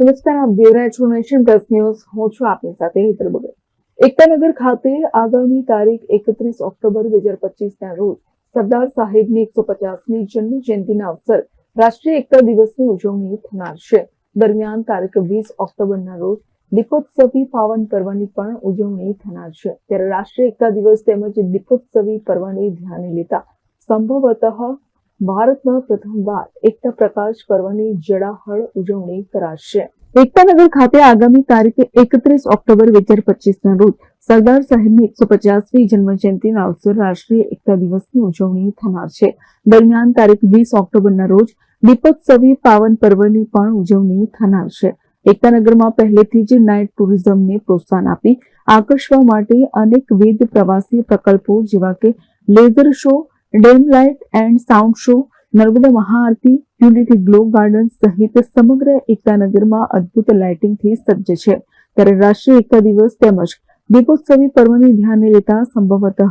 નમસ્કાર, આપ Devraj nation plus news. હું છું આપની સાથે હેતલ બગલ એકતાનગર ખાતે આગામી તારીખ એકત્રીસ ઓક્ટોબર બે હજાર પચીસના રોજ સરદાર સાહેબની એકસો પચાસમી જન્મ જયંતિના અવસર રાષ્ટ્રીય એકતા દિવસની ઉજવણી થનાર છે. દરમિયાન તારીખ વીસ ઓક્ટોબરના રોજ દીપોત્સવી પાવન પર્વની પણ ઉજવણી થનાર છે. ત્યારે રાષ્ટ્રીય એકતા દિવસ તેમજ દીપોત્સવી પર્વને ધ્યાને લેતા સંભવતઃ ભારતમાં પ્રથમવાર એકતા પ્રકાશ પર્વની જડાહળ ઉજવણી કરાશે. એકતાનગર ખાતે આગામી તારીખે એકત્રીસ ઓક્ટોબર બે હજાર પચીસના રોજ સરદાર સાહેબની એકસો પચાસમી જન્મજયંતિના અવસર રાષ્ટ્રીય એકતા દિવસની ઉજવણી થનાર છે. દરમિયાન તારીખ વીસ ઓક્ટોબરના રોજ દીપોત્સવી પાવન પર્વની પણ ઉજવણી થનાર છે. એકતાનગરમાં પહેલેથી જ નાઇટ ટુરિઝમને પ્રોત્સાહન આપી, આકર્ષવા માટે અનેકવિધ પ્રવાસી પ્રકલ્પો જેવા કે laser show dam light and sound show Narmada મહાઆરતી યુનિટી ગ્લો ગાર્ડન સહિત સમગ્ર એકતાનગરમાં અદ્ભુત લાઇટિંગથી સજ્જ છે. ત્યારે રાષ્ટ્રીય એકતા દિવસ તેમજ દીપોત્સવી પર્વને ધ્યાને લેતા સંભવતઃ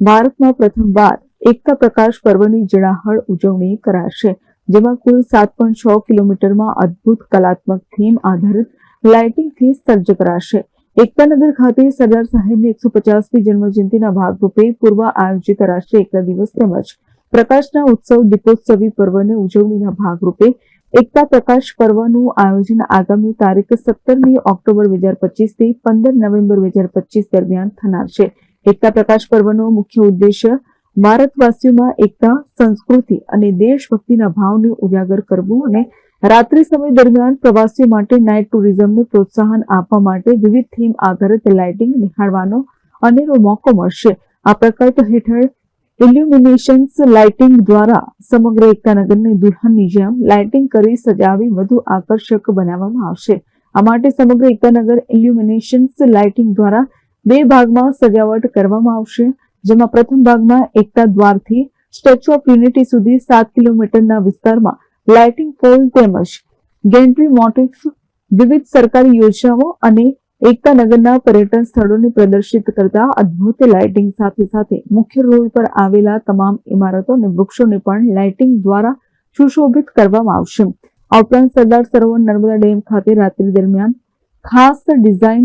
ભારતમાં પ્રથમવાર એકતા પ્રકાશ પર્વની જણાહળ ઉજવણી કરાશે, જેમાં કુલ સાત પોઈન્ટ છ કિલોમીટરમાં અદ્ભુત કલાત્મક થીમ આધારિત લાઇટિંગથી સજ્જ કરાશે. એકતાનગર ખાતે સરદાર સાહેબની એકસો પચાસમી જન્મજયંતિના ભાગરૂપે પૂર્વ આયોજિત રાષ્ટ્રીય એકતા દિવસ તેમજ પ્રકાશના ઉત્સવ દીપોત્સવી પર્વને ઉજવણીના ભાગરૂપે એકતા પ્રકાશ પર્વનું આયોજન આગામી તારીખ સત્તરમી ઓક્ટોબર બે હજાર પચીસથી પંદર નવેમ્બર બે હજાર પચીસ દરમિયાન થનાર છે. એકતા પ્રકાશ પર્વનો મુખ્ય ઉદ્દેશ્ય ભારતવાસીઓમાં એકતા, સંસ્કૃતિ અને દેશભક્તિના ભાવને ઉજાગર કરવું અને રાત્રિ સમય દરમિયાન પ્રવાસીઓ માટે નાઇટ ટુરિઝમને પ્રોત્સાહન આપવા માટે વિવિધ થીમ આધારિત લાઇટિંગ નિહાળવાનો અનેરો મોકો મળશે. આ પ્રકલ્પ હેઠળ ઇલ્યુમિનેશન્સ લાઇટિંગ દ્વારા સમગ્ર એકતાનગરને દુલ્હનની જેમ લાઇટિંગ કરી સજાવી વધુ આકર્ષક બનાવવામાં આવશે. આ માટે સમગ્ર એકતાનગર ઇલ્યુમિનેશન્સ લાઇટિંગ દ્વારા બે ભાગમાં સજાવટ કરવામાં આવશે, જેમાં પ્રથમ ભાગમાં એકતા દ્વારથી સ્ટેચ્યુ ઓફ યુનિટી સુધી સાત કિલોમીટરના વિસ્તારમાં લાઇટિંગ પોલ તેમજ ગેન્ટ્રી મોટિવ્સ વિવિધ સરકારી યોજનાઓ અને એકતાનગરના પર્યટન સ્થળોને પ્રદર્શિત કરતા અદ્ભુત લાઇટિંગ સાથે સાથે મુખ્ય રોડ પર આવેલા તમામ ઇમારતો અને વૃક્ષોને પણ લાઇટિંગ દ્વારા સુશોભિત કરવામાં આવશે. આ ઉપરાંત સરદાર સરોવર નર્મદા ડેમ ખાતે રાત્રિ દરમિયાન ખાસ ડિઝાઇન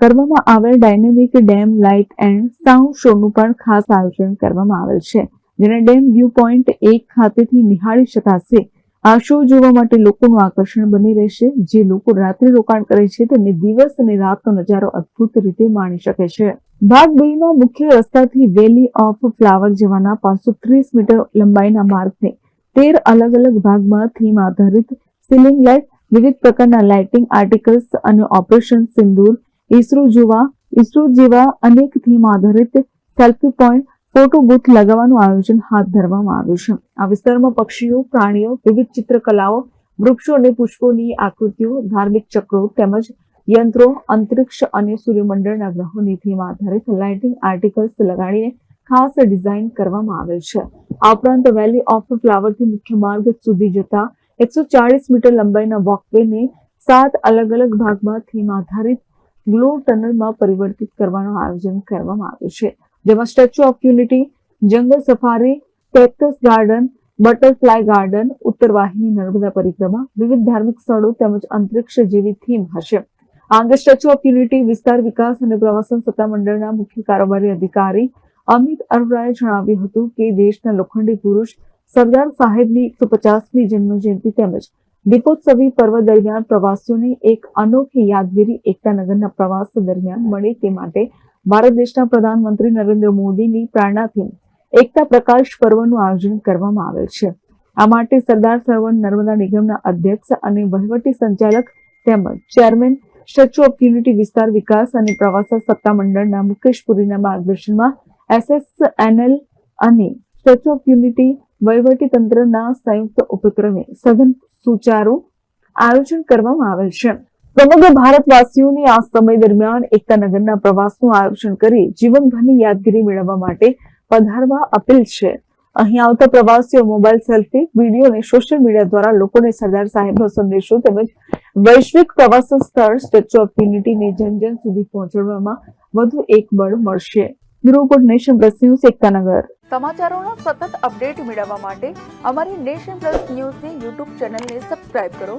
કરવામાં આવેલ dynamic dam light and sound શોનું પણ ખાસ આયોજન કરવામાં આવેલ છે, જેને ડેમ વ્યૂ પોઈન્ટ એક ખાતેથી નિહાળી શકાશે. આ શો જોવા માટે લોકોનું આકર્ષણ બની રહેશે. જે લોકો રાત્રિ રોકાણ કરે છે તેમને દિવસ અને રાતનો નજારો અદ્ભુત રીતે માણી શકે છે. ભાગ બે માં મુખ્ય રસ્તાથી વેલી ઓફ ફ્લાવર જેવાના પાંચસો ત્રીસ મીટર લંબાઈના માર્ગને તેર અલગ અલગ ભાગમાં થીમ આધારિત સીલિંગ લાઇટ વિવિધ પ્રકારના લાઇટિંગ આર્ટિકલ્સ અને ઓપરેશન સિંદૂર, ઈસરો જોવા, ઈસરો જેવા અનેક થીમ આધારિત સેલ્ફી પોઈન્ટ ફોટો બુથ લગાવવાનું આયોજન હાથ ધરવામાં આવ્યું છે. આ વિસ્તારમાં પક્ષીઓ, પ્રાણીઓ, વિવિધ ચિત્રકલાઓ, વૃક્ષો અને પુષ્પોની આકૃતિઓ, ધાર્મિક ચક્રો તેમજ યંત્રો, અંતરિક્ષ અને સૂર્યમંડળના ગ્રહોની થીમ આધારિત લાઇટિંગ આર્ટિકલ્સ લગાડીને ખાસ ડિઝાઇન કરવામાં આવેલ છે. આ ઉપરાંત વેલી ઓફ ફ્લાવરથી મુખ્ય માર્ગ સુધી જતા એકસો ચાળીસ મીટર લંબાઈના વોકવેને સાત અલગ અલગ ભાગમાં થીમ આધારિત ગ્લો ટનલમાં પરિવર્તિત કરવાનું આયોજન કરવામાં આવ્યું છે. જેમાં statue of unity jungle safari cactus garden butterfly garden Uttar Vahini, Narmada પરિક્રમા, વિવિધ ધાર્મિક સ્થળો તેમજ અંતરિક્ષ જેવી થીમ હશે. આ અંગે સ્ટેચ્યુ ઓફ યુનિટી વિસ્તાર વિકાસ અને પ્રવાસન સત્તામંડળના મુખ્ય કારોબારી અધિકારી અમિત અરોરાએ જણાવ્યું હતું કે દેશના લોખંડી પુરુષ સરદાર સાહેબની એકસો પચાસમી જન્મ જયંતિ તેમજ દીપોત્સવી પર્વ દરમિયાન પ્રવાસીઓને એક અનોખી યાદગીરી એકતાનગરના પ્રવાસ દરમિયાન મળે તે માટે ભારત દેશના પ્રધાનમંત્રી નરેન્દ્ર મોદીની પ્રેરણાથી એકતા પ્રકાશ પર્વનું આયોજન કરવામાં આવેલ છે. આ માટે સરદાર સરોવર નર્મદા નિગમના અધ્યક્ષ અને વહીવટી સંચાલક તેમજ ચેરમેન, સ્ટેચ્યુ ઓફ યુનિટી વિસ્તાર વિકાસ અને પ્રવાસન સત્તામંડળના મુકેશ પુરીના માર્ગદર્શનમાં એસએસએનએલ અને સ્ટેચ્યુ ઓફ યુનિટી વહીવટી તંત્રના સંયુક્ત ઉપક્રમે સઘન સુચારુ આયોજન કરવામાં આવેલ છે. સમગ્ર ભારતવાસીઓની આ સમય દરમિયાન એકતાનગરના પ્રવાસનું આયોજન કરી જીવનભરની યાદગીરી મેળવવા માટે પધારવા અપીલ છે. અહીં આવતા પ્રવાસીઓ મોબાઈલ સેલ્ફી, વીડિયો અને સોશિયલ મીડિયા દ્વારા લોકોને સરદાર સાહેબનો સંદેશો તેમજ વૈશ્વિક પ્રવાસન સ્થળ, સ્ટેચ્યુ ઓફ યુનિટીને જન જન સુધી પહોંચાડવામાં વધુ એક બળ મળશે. Bureau nation plus news Ektanagar સમાચારોના સતત અપડેટ મેળવવા માટે અમારી નેશન પ્લસ ન્યૂઝની યુટ્યુબ ચેનલને સબસ્ક્રાઇબ કરો.